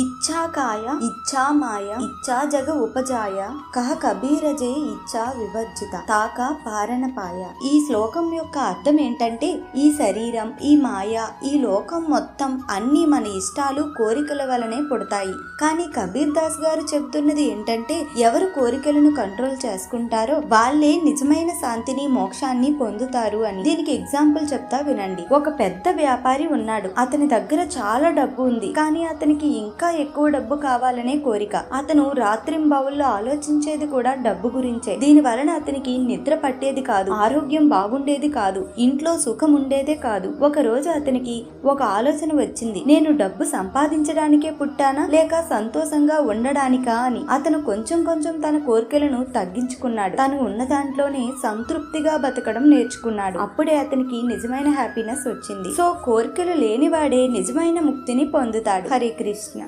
ఇచ్ఛాకాయ ఇచ్ఛామాయ ఇచ్ఛా జగ ఉపజాయ కహ కబీరజే ఇచ్ఛా వివర్జిత తాక పారణపాయ. ఈ శ్లోకం యొక్క అర్థం ఏంటంటే ఈ శరీరం ఈ మాయ ఈ లోకం మొత్తం అన్ని మన ఇష్టాలు కోరికల వలనే పుడతాయి. కానీ కబీర్ దాస్ గారు చెబుతున్నది ఏంటంటే ఎవరు కోరికలను కంట్రోల్ చేసుకుంటారో వాళ్ళే నిజమైన శాంతిని మోక్షాన్ని పొందుతారు అని. దీనికి ఎగ్జాంపుల్ చెప్తా వినండి. ఒక పెద్ద వ్యాపారి ఉన్నాడు. అతని దగ్గర చాలా డబ్బు ఉంది. కానీ అతనికి ఇంకా ఎక్కువ డబ్బు కావాలనే కోరిక. అతను రాత్రింబవుల్లో ఆలోచించేది కూడా డబ్బు గురించే. దీని వలన అతనికి నిద్ర పట్టేది కాదు ఆరోగ్యం బాగుండేది కాదు ఇంట్లో సుఖం ఉండేదే కాదు. ఒక రోజు అతనికి ఒక ఆలోచన వచ్చింది. నేను డబ్బు సంపాదించడానికే పుట్టానా లేక సంతోషంగా ఉండడానికా అని. అతను కొంచెం కొంచెం తన కోరికలను తగ్గించుకున్నాడు. తను ఉన్న దాంట్లోనే సంతృప్తిగా బతకడం నేర్చుకున్నాడు. అప్పుడే అతనికి నిజమైన హ్యాపీనెస్ వచ్చింది. సో కోరికలు లేనివాడే నిజమైన ముక్తిని పొందుతాడు. హరే కృష్ణ.